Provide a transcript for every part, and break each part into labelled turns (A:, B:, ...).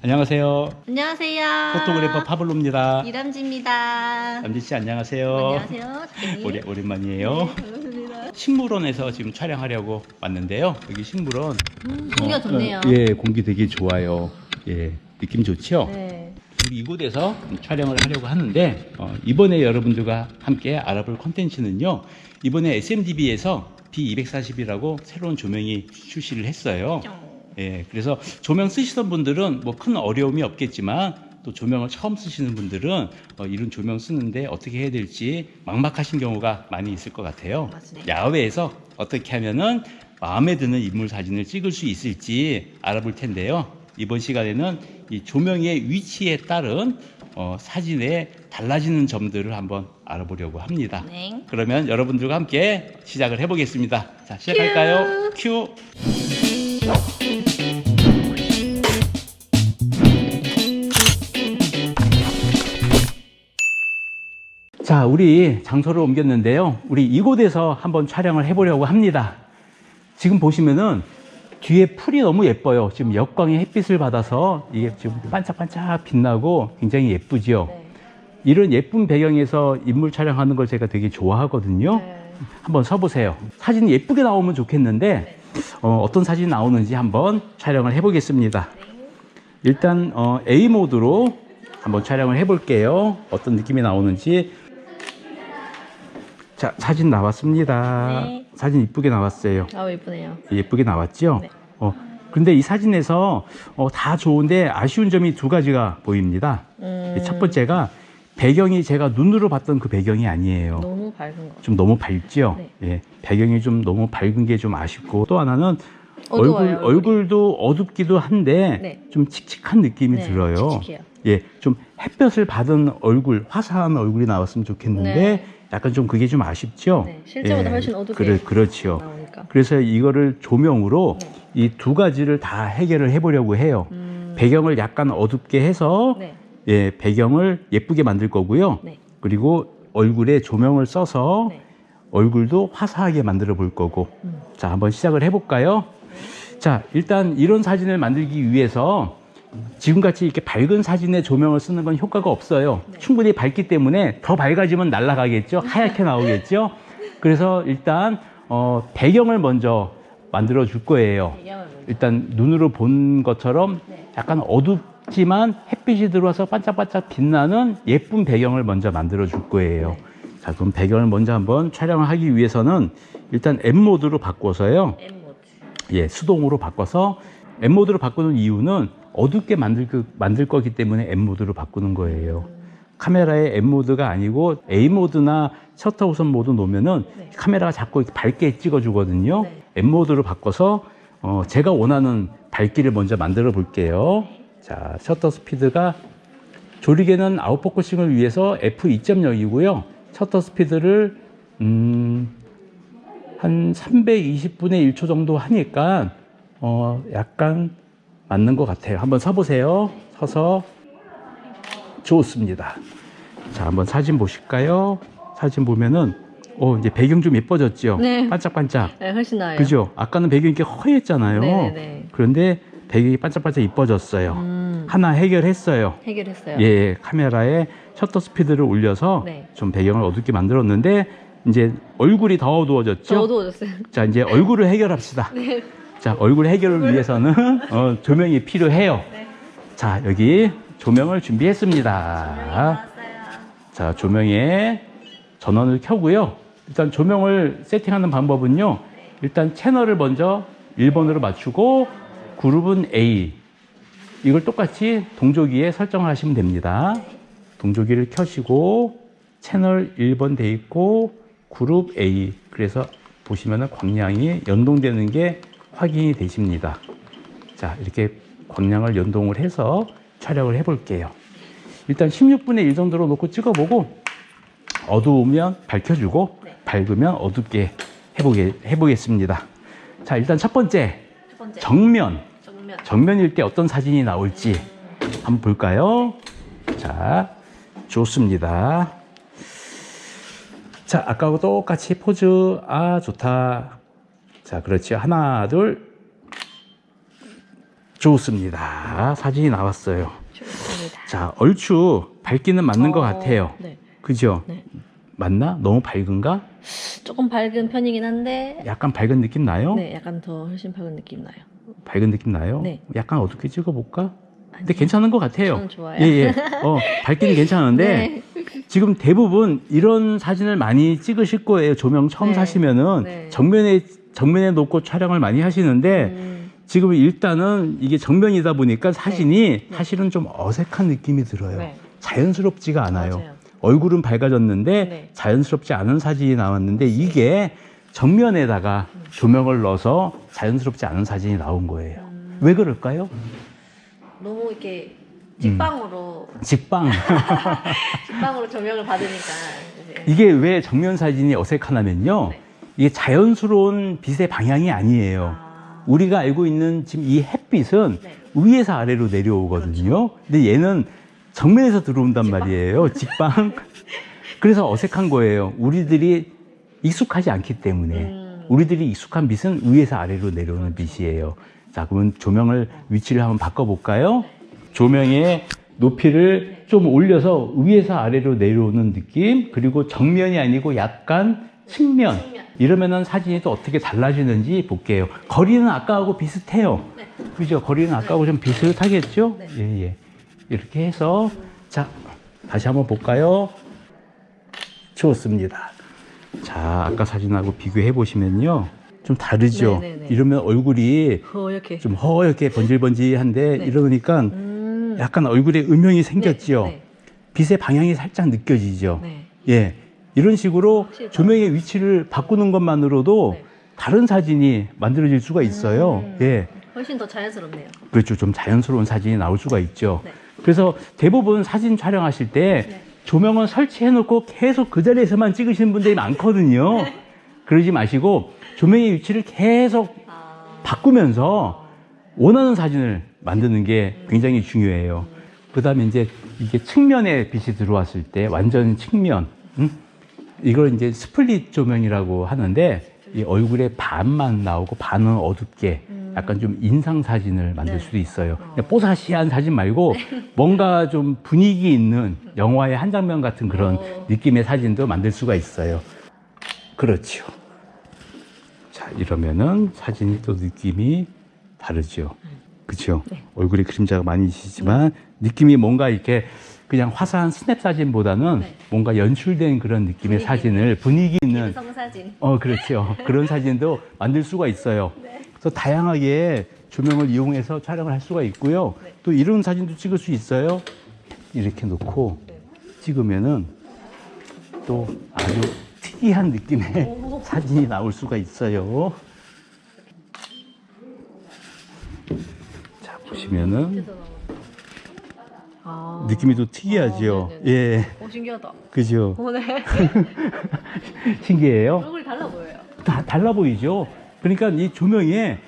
A: 안녕하세요.
B: 안녕하세요.
A: 포토그래퍼 파블로입니다.
B: 이람지입니다.
A: 남진 씨 안녕하세요.
B: 안녕하세요.
A: 오래, 오랜만이에요.
B: 네, 반갑습니다.
A: 식물원에서 지금 촬영하려고 왔는데요. 여기 식물원
B: 음, 공기가 좋네요.
A: 어, 예, 공기 되게 좋아요. 예, 느낌 좋죠?
B: 네.
A: 우리 이곳에서 촬영을 하려고 하는데 어, 이번에 여러분들과 함께 알아볼 콘텐츠는요. 이번에 SMDB에서 B240이라고 새로운 조명이 출시를 했어요. 예, 그래서 조명 쓰시던 분들은 뭐 큰 어려움이 없겠지만 또 조명을 처음 쓰시는 분들은 어, 이런 조명 쓰는데 어떻게 해야 될지 막막하신 경우가 많이 있을 것 같아요.
B: 맞습니다.
A: 야외에서 어떻게 하면은 마음에 드는 인물 사진을 찍을 수 있을지 알아볼 텐데요. 이번 시간에는 이 조명의 위치에 따른 어, 사진에 달라지는 점들을 한번 알아보려고 합니다.
B: 네.
A: 그러면 여러분들과 함께 시작을 해보겠습니다. 자, 시작할까요? 큐. 우리 장소를 옮겼는데요. 우리 이곳에서 한번 촬영을 해보려고 합니다. 지금 보시면은 뒤에 풀이 너무 예뻐요. 지금 역광의 햇빛을 받아서 이게 지금 반짝반짝 빛나고 굉장히 예쁘지요.
B: 네.
A: 이런 예쁜 배경에서 인물 촬영하는 걸 제가 되게 좋아하거든요.
B: 네.
A: 한번 서보세요. 사진이 예쁘게 나오면 좋겠는데 어, 떤 사진이 나오는지 한번 촬영을 해보겠습니다. 일단 어, A 모드로 한번 촬영을 해볼게요. 어떤 느낌이 나오는지. 자, 사진 나왔습니다.
B: 네.
A: 사진 이쁘게 나왔어요.
B: 아, 예쁘네요.
A: 예쁘게 나왔죠?
B: 네.
A: 어, 근데 이 사진에서 어, 다 좋은데 아쉬운 점이 두 가지가 보입니다.
B: 음,
A: 첫 번째가 배경이 제가 눈으로 봤던 그 배경이 아니에요.
B: 너무 밝은 거.
A: 좀 너무 밝죠?
B: 네.
A: 예, 배경이 좀 너무 밝은 게 좀 아쉽고 또 하나는 얼굴,
B: 어두워요, 얼굴이.
A: 얼굴도 어둡기도 한데
B: 네.
A: 좀 칙칙한 느낌이
B: 네,
A: 들어요.
B: 칙칙해요.
A: 예, 좀 햇볕을 받은 얼굴, 화사한 얼굴이 나왔으면 좋겠는데
B: 네.
A: 약간 좀 그게 좀 아쉽죠?
B: 네, 실제보다 훨씬 어둡게
A: 그래, 그렇죠.
B: 나오니까.
A: 그래서 이거를 조명으로
B: 네.
A: 이두 가지를 다 해결을 해보려고 해요.
B: 음,
A: 배경을 약간 어둡게 해서
B: 네.
A: 예, 배경을 예쁘게 만들 거고요.
B: 네.
A: 그리고 얼굴에 조명을 써서
B: 네.
A: 얼굴도 화사하게 만들어 볼 거고.
B: 음.
A: 자, 한번 시작을 해볼까요? 자, 일단 이런 사진을 만들기 위해서 지금같이 이렇게 밝은 사진에 조명을 쓰는 건 효과가 없어요.
B: 네.
A: 충분히 밝기 때문에 더 밝아지면 날아가겠죠. 하얗게 나오겠죠. 그래서 일단 어, 배경을 먼저 만들어 줄 거예요. 일단 눈으로 본 것처럼
B: 네.
A: 약간 어둡지만 햇빛이 들어와서 반짝반짝 빛나는 예쁜 배경을 먼저 만들어 줄 거예요. 자, 그럼 배경을 먼저 한번 촬영을 하기 위해서는 일단 M 모드로 바꿔서요.
B: M 모드.
A: 예, 수동으로 바꿔서 M 모드로 바꾸는 이유는 어둡게 만들, 그- 만들 거기 때문에 M 모드로 바꾸는 거예요. 카메라의 M 모드가 아니고 A 모드나 셔터 우선 모드 놓으면은
B: 네.
A: 카메라가 자꾸 이렇게 밝게 찍어주거든요.
B: 네.
A: M 모드로 바꿔서 어, 제가 원하는 밝기를 먼저 만들어 볼게요. 자, 셔터 스피드가 조리개는 아웃포커싱을 위해서 f2.0이고요. 셔터 스피드를 음, 한 320분의 1초 정도 하니까 어, 약간 맞는 것 같아요. 한번 서보세요. 서서 좋습니다. 자, 한번 사진 보실까요? 사진 보면은 어, 이제 배경 좀 예뻐졌죠?
B: 네.
A: 반짝반짝.
B: 네, 훨씬 나아요.
A: 그죠? 아까는 배경이 이렇게 허했잖아요.
B: 네네네.
A: 그런데 배경이 반짝반짝 이뻐졌어요.
B: 음,
A: 하나 해결했어요.
B: 해결했어요.
A: 예, 카메라에 셔터 스피드를 올려서
B: 네.
A: 좀 배경을 어둡게 만들었는데 이제 얼굴이 더 어두워졌죠?
B: 저 어두워졌어요.
A: 자, 이제 얼굴을 해결합시다.
B: 네.
A: 자, 얼굴 해결을 위해서는 어, 조명이 필요해요.
B: 네.
A: 자, 여기 조명을 준비했습니다. 자, 조명에 전원을 켜고요. 일단 조명을 세팅하는 방법은요. 일단 채널을 먼저 1번으로 맞추고 그룹은 A. 이걸 똑같이 동조기에 설정을 하시면 됩니다. 동조기를 켜시고 채널 1번 돼 있고 그룹 A. 그래서 보시면은 광량이 연동되는 게 확인이 되십니다. 자, 이렇게 광량을 연동을 해서 촬영을 해 볼게요. 일단 16분의 1 정도로 놓고 찍어보고 어두우면 밝혀주고
B: 네.
A: 밝으면 어둡게 해보게, 해보겠습니다. 자, 일단 첫 번째,
B: 첫 번째.
A: 정면.
B: 정면.
A: 정면일 때 어떤 사진이 나올지 한번 볼까요? 자, 좋습니다. 자, 아까하고 똑같이 포즈. 아, 좋다. 자, 그렇지. 하나, 둘. 좋습니다. 사진이 나왔어요.
B: 좋습니다.
A: 자, 얼추 밝기는 맞는 것
B: 어,
A: 같아요.
B: 네.
A: 그죠?
B: 네.
A: 맞나? 너무 밝은가?
B: 조금 밝은 편이긴 한데
A: 약간 밝은 느낌 나요?
B: 네, 약간 더 훨씬 밝은 느낌 나요.
A: 밝은 느낌 나요?
B: 네.
A: 약간 어둡게 찍어볼까? 근데
B: 아니요.
A: 괜찮은 것 같아요.
B: 저는 좋아요.
A: 예, 예. 어, 밝기는 괜찮은데,
B: 네.
A: 지금 대부분 이런 사진을 많이 찍으실 거예요. 조명 처음
B: 네.
A: 사시면은
B: 네.
A: 정면에 정면에 놓고 촬영을 많이 하시는데
B: 음,
A: 지금 일단은 이게 정면이다 보니까 사진이
B: 네.
A: 사실은 좀 어색한 느낌이 들어요.
B: 네.
A: 자연스럽지가 않아요.
B: 맞아요.
A: 얼굴은 밝아졌는데
B: 네.
A: 자연스럽지 않은 사진이 나왔는데 이게 정면에다가 조명을 넣어서 자연스럽지 않은 사진이 나온 거예요.
B: 음,
A: 왜 그럴까요?
B: 너무 이렇게 직방으로
A: 직방.
B: 직방으로 조명을 받으니까
A: 이게 왜 정면 사진이 어색하냐면요.
B: 네.
A: 이게 자연스러운 빛의 방향이 아니에요.
B: 아,
A: 우리가 알고 있는 지금 이 햇빛은
B: 네.
A: 위에서 아래로 내려오거든요. 근데 얘는 정면에서 들어온단
B: 직방?
A: 말이에요. 직방. 그래서 어색한 거예요. 우리들이 익숙하지 않기 때문에.
B: 음.
A: 우리들이 익숙한 빛은 위에서 아래로 내려오는 빛이에요. 자, 그러면 조명을 위치를 한번 바꿔볼까요? 조명의 높이를 좀 올려서 위에서 아래로 내려오는 느낌, 그리고 정면이 아니고 약간 측면.
B: 측면.
A: 이러면은 사진이 또 어떻게 달라지는지 볼게요. 거리는 아까하고 비슷해요.
B: 네.
A: 그죠? 거리는 아까하고 좀 비슷하겠죠?
B: 네.
A: 예, 예. 이렇게 해서, 자, 다시 한번 볼까요? 좋습니다. 자, 아까 사진하고 비교해 보시면요. 좀 다르죠?
B: 네, 네, 네.
A: 이러면 얼굴이
B: 어, 이렇게.
A: 좀 허옇게 번질번질한데
B: 네.
A: 이러니까
B: 음,
A: 약간 얼굴에 음영이 생겼지요?
B: 네,
A: 빛의 방향이 살짝 느껴지죠?
B: 네.
A: 예. 이런 식으로
B: 확실히
A: 조명의 위치를 바꾸는 것만으로도
B: 네.
A: 다른 사진이 만들어질 수가 있어요.
B: 음.
A: 예.
B: 훨씬 더 자연스럽네요.
A: 그렇죠. 좀 자연스러운 사진이 나올 수가 있죠.
B: 네.
A: 그래서 대부분 사진 촬영하실 때
B: 네.
A: 조명을 설치해 놓고 계속 그 자리에서만 찍으시는 분들이 많거든요.
B: 네.
A: 그러지 마시고 조명의 위치를 계속
B: 아,
A: 바꾸면서 원하는 사진을 만드는 게 굉장히 중요해요. 그 다음에 이제 이게 측면에 빛이 들어왔을 때 완전 측면, 음? 이걸 이제 스플릿 조명이라고 하는데 이 얼굴에 반만 나오고 반은 어둡게 약간 좀 인상 사진을 만들
B: 네.
A: 수도 있어요. 그냥 뽀사시한 사진 말고 뭔가 좀 분위기 있는 영화의 한 장면 같은 그런
B: 어.
A: 느낌의 사진도 만들 수가 있어요. 그렇죠. 자, 이러면은 사진이 또 느낌이 다르죠. 그죠?
B: 네.
A: 얼굴에 그림자가 많이 있으시지만 느낌이 뭔가 이렇게 그냥 화사한 스냅 사진보다는
B: 네.
A: 뭔가 연출된 그런 느낌의
B: 분위기.
A: 사진을 분위기 있는
B: 성 사진.
A: 어, 그렇죠. 그런 사진도 만들 수가 있어요.
B: 네.
A: 그래서 다양하게 조명을 이용해서 촬영을 할 수가 있고요.
B: 네.
A: 또 이런 사진도 찍을 수 있어요. 이렇게 놓고
B: 네.
A: 찍으면은 또 아주 특이한 느낌의
B: 오.
A: 사진이 나올 수가 있어요. 자, 보시면은
B: 아,
A: 느낌이 또 특이하죠.
B: 어, 네네네.
A: 예.
B: 오, 신기하다.
A: 그죠.
B: 오늘
A: 신기해요.
B: 얼굴이 달라 보여요.
A: 다 달라 보이죠. 그러니까 이 조명의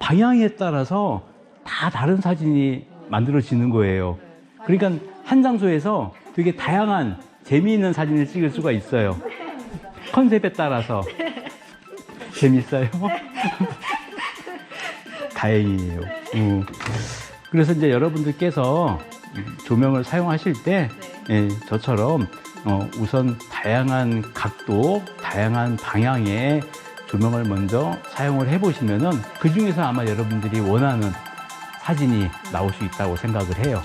A: 방향에 따라서 다 다른 사진이 만들어지는 거예요. 그러니까 한 장소에서 되게 다양한 재미있는 사진을 찍을 수가 있어요. 컨셉에 따라서 재밌어요. 다행이에요. 음. 그래서 이제 여러분들께서 조명을 사용하실 때 예, 저처럼 어, 우선 다양한 각도, 다양한 방향의 조명을 먼저 사용을 해보시면은 그 중에서 아마 여러분들이 원하는 사진이 나올 수 있다고 생각을 해요.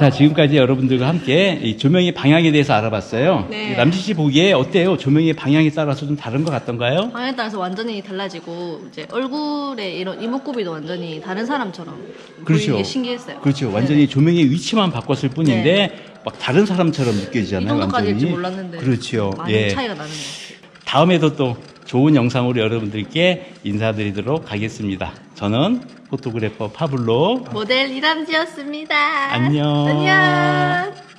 A: 자, 지금까지 여러분들과 함께 이 조명의 방향에 대해서 알아봤어요.
B: 네.
A: 남지 씨 보기에 어때요? 조명의 방향에 따라서 좀 다른 것 같던가요?
B: 방에 따라서 완전히 달라지고 이제 얼굴에 이런 이목구비도 완전히 다른 사람처럼
A: 그렇죠.
B: 보이는 게 신기했어요.
A: 그렇죠. 완전히 조명의 위치만 바꿨을 뿐인데 막 다른 사람처럼
B: 이
A: 느껴지잖아요.
B: 정도까지일지
A: 완전히.
B: 몰랐는데
A: 그렇죠.
B: 많이
A: 예.
B: 차이가 나는 것 같아요.
A: 다음에도 또 좋은 영상으로 여러분들께 인사드리도록 하겠습니다. 저는 포토그래퍼 파블로
B: 모델 이람지였습니다.
A: 안녕.
B: 안녕.